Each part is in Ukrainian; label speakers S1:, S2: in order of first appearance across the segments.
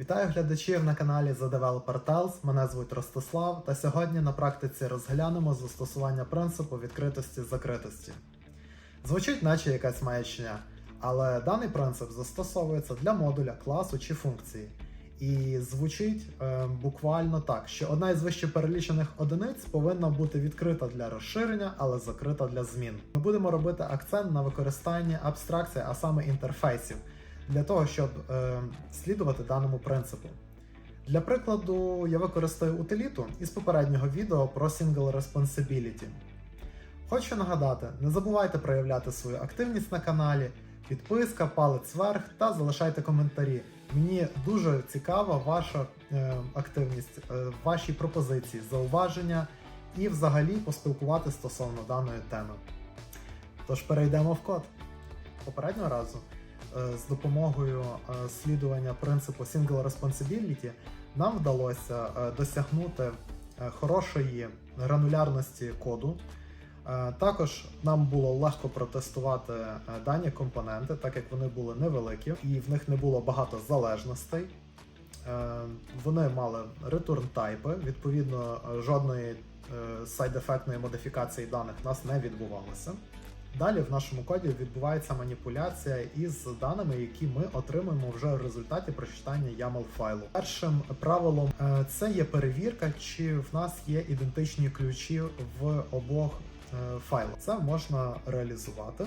S1: Вітаю глядачів на каналі The Developer Tales. Мене звуть Ростислав, та сьогодні на практиці розглянемо застосування принципу відкритості закритості. Звучить, наче якась маячня, але даний принцип застосовується для модуля, класу чи функції. І звучить е, буквально так, що одна із вище перелічених одиниць повинна бути відкрита для розширення, але закрита для змін. Ми будемо робити акцент на використанні абстракції, а саме інтерфейсів, для того, щоб е, слідувати даному принципу. Для прикладу, я використаю утиліту із попереднього відео про Single Responsibility. Хочу нагадати, не забувайте проявляти свою активність на каналі, підписка, палець вверх та залишайте коментарі. Мені дуже цікава ваша е, активність, е, ваші пропозиції, зауваження і взагалі поспілкувати стосовно даної теми. Тож перейдемо в код. Попереднього разу з допомогою е, слідування принципу Single Responsibility нам вдалося е, досягнути е, хорошої гранулярності коду. Е, Також нам було легко протестувати е, дані компоненти, так як вони були невеликі і в них не було багато залежностей. Е, Вони мали return тайпи, відповідно, е, жодної сайд-ефектної модифікації даних в нас не відбувалося. Далі в нашому коді відбувається маніпуляція із даними, які ми отримуємо вже в результаті прочитання YAML файлу. Першим правилом е, це є перевірка, чи в нас є ідентичні ключі в обох е, файлах. Це можна реалізувати,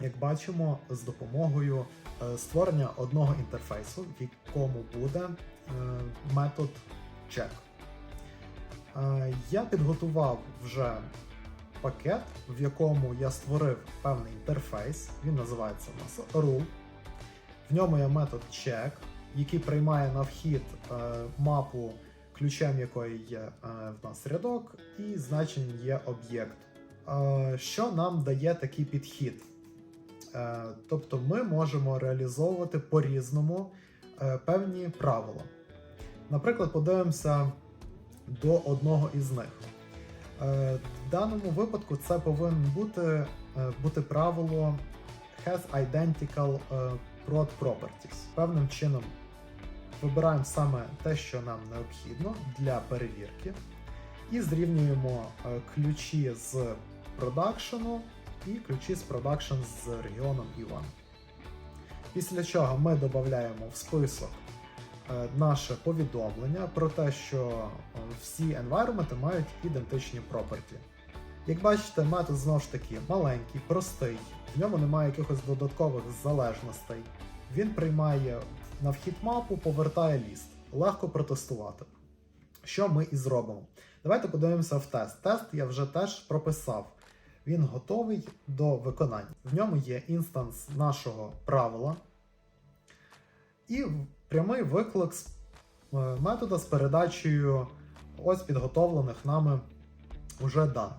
S1: як бачимо, з допомогою е, створення одного інтерфейсу, в якому буде метод check. Я підготував вже пакет, в якому я створив певний інтерфейс. Він називається у нас rule. В ньому є метод check, який приймає на вхід е, мапу, ключем якої є е, в нас рядок, і значенням є об'єкт. Е, що нам дає такий підхід? Е, тобто ми можемо реалізовувати по-різному е, певні правила. Наприклад, подивимося до одного із них. Е, В даному випадку це повинно бути, е, бути правило has identical е, prod properties. Певним чином вибираємо саме те, що нам необхідно для перевірки, і зрівнюємо е, ключі з продакшену і ключі з продакшн з регіоном Іван. Після чого ми додаємо в список е, наше повідомлення про те, що е, всі environment мають ідентичні property. Як бачите, метод знову ж таки маленький, простий, в ньому немає якихось додаткових залежностей. Він приймає на вхід мапу, повертає ліст. Легко протестувати. Що ми і зробимо? Давайте подивимося в тест. Тест я вже теж прописав. Він готовий до виконання. В ньому є інстанс нашого правила і прямий виклик з е, метода з передачею ось підготовлених нами уже даних.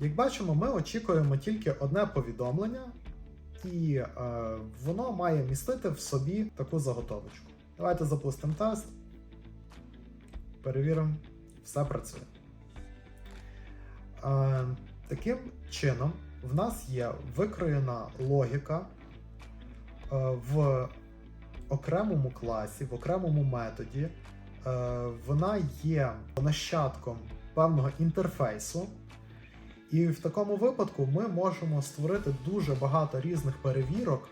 S1: Як бачимо, ми очікуємо тільки одне повідомлення, і е, воно має містити в собі таку заготовочку. Давайте запустимо тест. Перевіримо, все працює. Е, таким чином, в нас є викроєна логіка е, в окремому класі, в окремому методі. Е, вона є нащадком певного інтерфейсу. І в такому випадку ми можемо створити дуже багато різних перевірок,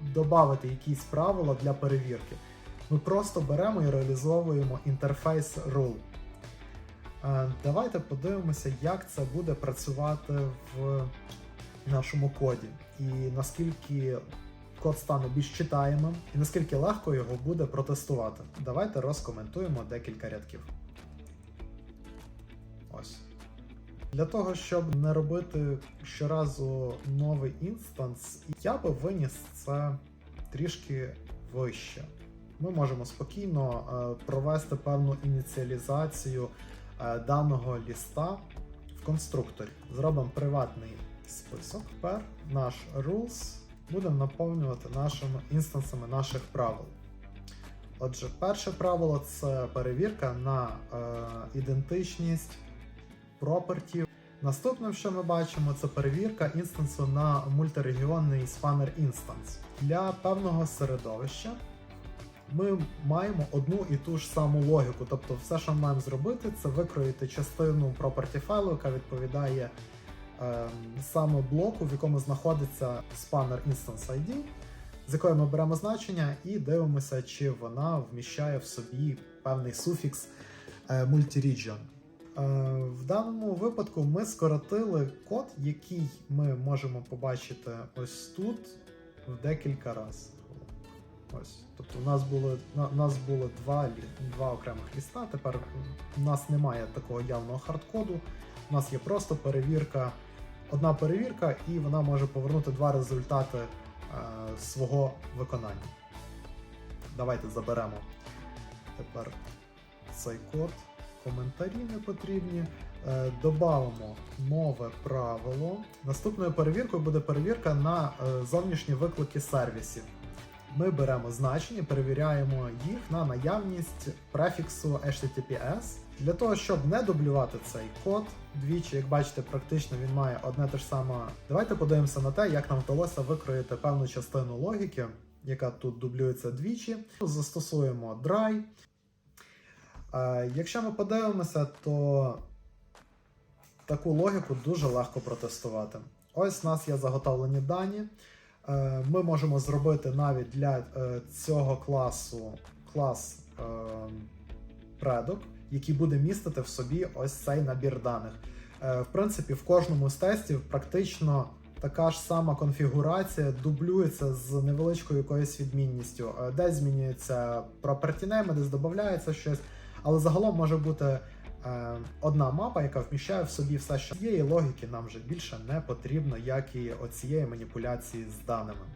S1: додати якісь правила для перевірки. Ми просто беремо і реалізовуємо інтерфейс rule. Е, Давайте подивимося, як це буде працювати в нашому коді, і наскільки код стане більш читаємим, і наскільки легко його буде протестувати. Давайте розкоментуємо декілька рядків. Ось. Для того, щоб не робити щоразу новий інстанс, я би виніс це трішки вище. Ми можемо спокійно е, провести певну ініціалізацію е, даного ліста в конструкторі. Зробимо приватний список. Тепер наш rules будемо наповнювати нашими інстансами наших правил. Отже, перше правило це перевірка на е, ідентичність property. Наступним, що ми бачимо, це перевірка інстансу на мультирегіонний spanner інстанс. Для певного середовища ми маємо одну і ту ж саму логіку. Тобто, все, що ми маємо зробити, це викроїти частину property файлу, яка відповідає саме блоку, в якому знаходиться spanner Instance ID, з якої ми беремо значення і дивимося, чи вона вміщає в собі певний суфікс е, multi-region. Е, В даному випадку ми скоротили код, який ми можемо побачити ось тут в декілька разів. Ось. Тобто, у нас було у нас було два, два окремих ліста. Тепер у нас немає такого явного хардкоду. У нас є просто перевірка, одна перевірка, і вона може повернути два результати е, свого виконання. Давайте заберемо тепер цей код. Коментарі не потрібні. Е, Добавимо нове правило. Наступною перевіркою буде перевірка на е, зовнішні виклики сервісів. Ми беремо значення, перевіряємо їх на наявність префіксу HTTPS. Для того, щоб не дублювати цей код двічі, як бачите, практично він має одне те ж саме. Давайте подивимося на те, як нам вдалося викроїти певну частину логіки, яка тут дублюється двічі. Застосуємо dry. Е, Якщо ми подивимося, то таку логіку дуже легко протестувати. Ось у нас є заготовлені дані. Е, Ми можемо зробити навіть для е, цього класу клас е, предок, який буде містити в собі ось цей набір даних. В принципі, в кожному з тестів практично така ж сама конфігурація дублюється з невеличкою якоюсь відмінністю. Десь змінюється property name, десь додається щось, але загалом може бути одна мапа, яка вміщає в собі все, що цієї логіки нам вже більше не потрібно, як і оцієї маніпуляції з даними.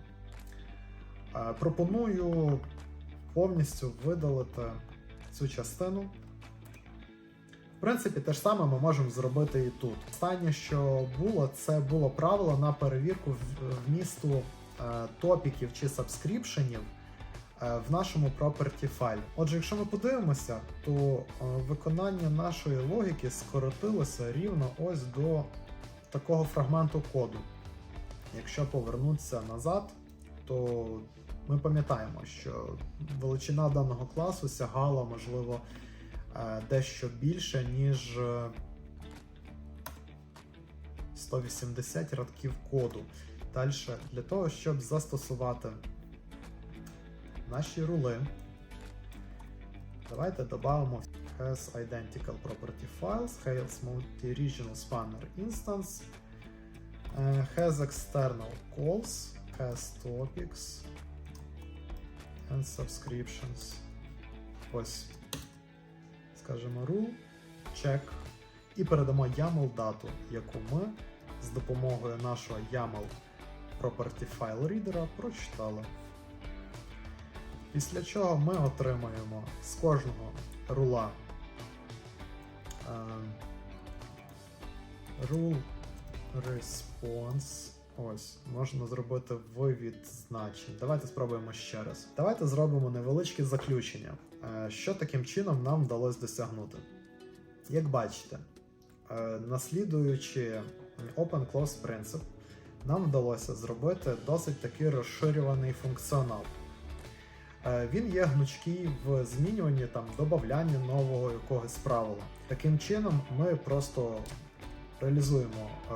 S1: Е, Пропоную повністю видалити цю частину. В принципі, те ж саме ми можемо зробити і тут. Останнє, що було, це було правило на перевірку вмісту е, топіків чи сабскріпшенів е, в нашому property файлі. Отже, якщо ми подивимося, то е, виконання нашої логіки скоротилося рівно ось до такого фрагменту коду. Якщо повернутися назад, то ми пам'ятаємо, що величина даного класу сягала, можливо, е, дещо більше, ніж е, 180 рядків коду. Далі, для того, щоб застосувати наші рули, давайте додамо has identical property files, has multi-regional spanner instance, е, has external calls, has topics and subscriptions. Ось, скажімо, rule, check, і передамо YAML дату, яку ми з допомогою нашого YAML property file reader прочитали. Після чого ми отримаємо з кожного рула е, rule response. Ось, можна зробити вивід значень. Давайте спробуємо ще раз. Давайте зробимо невеличке заключення, е, що таким чином нам вдалося досягнути. Як бачите, е, наслідуючи open-close принцип, нам вдалося зробити досить таки розширюваний функціонал. Е, Він є гнучкий в змінюванні там додаванні нового якогось правила. Таким чином, ми просто реалізуємо е,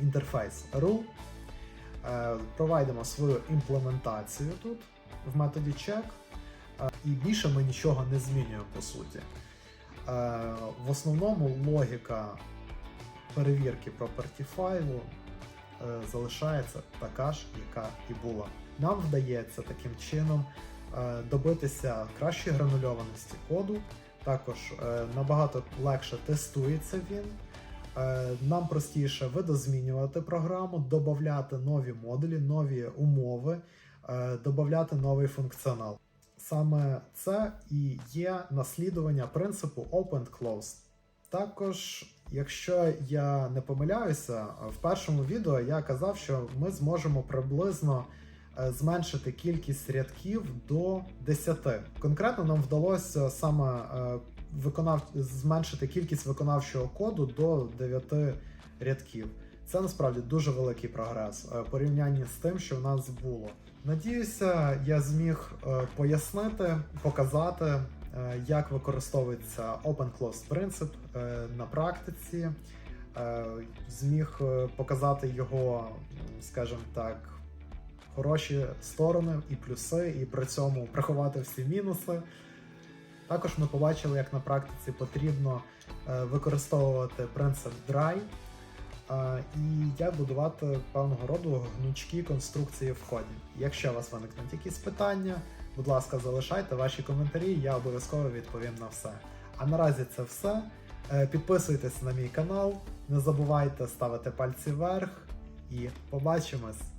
S1: інтерфейс rule, е, провайдемо свою імплементацію тут в методі check, і більше ми нічого не змінюємо по суті. В основному логіка перевірки property файлу залишається така ж, яка і була. Нам вдається таким чином е, добитися кращої гранульованості коду, також е, набагато легше тестується він. Е, Нам простіше видозмінювати програму, додати нові модулі, нові умови, додати новий функціонал. Саме це і є наслідування принципу Open-Close. Також, якщо я не помиляюся, в першому відео я казав, що ми зможемо приблизно зменшити кількість рядків до 10. Конкретно нам вдалося саме е, виконав... зменшити кількість виконавчого коду до 9 рядків. Це насправді дуже великий прогрес е, порівнянні з тим, що в нас було. Надіюся, я зміг е, пояснити, показати, е, як використовується Open Close принцип е, на практиці. Е, Зміг е, показати його, скажімо так, хороші сторони і плюси, і при цьому приховати всі мінуси. Також ми побачили, як на практиці потрібно е, використовувати принцип Dry е, і як будувати певного роду гнучкі конструкції в коді. Якщо у вас виникнуть якісь питання, будь ласка, залишайте ваші коментарі, я обов'язково відповім на все. А наразі це все. Е, Підписуйтесь на мій канал, не забувайте ставити пальці вверх і побачимось!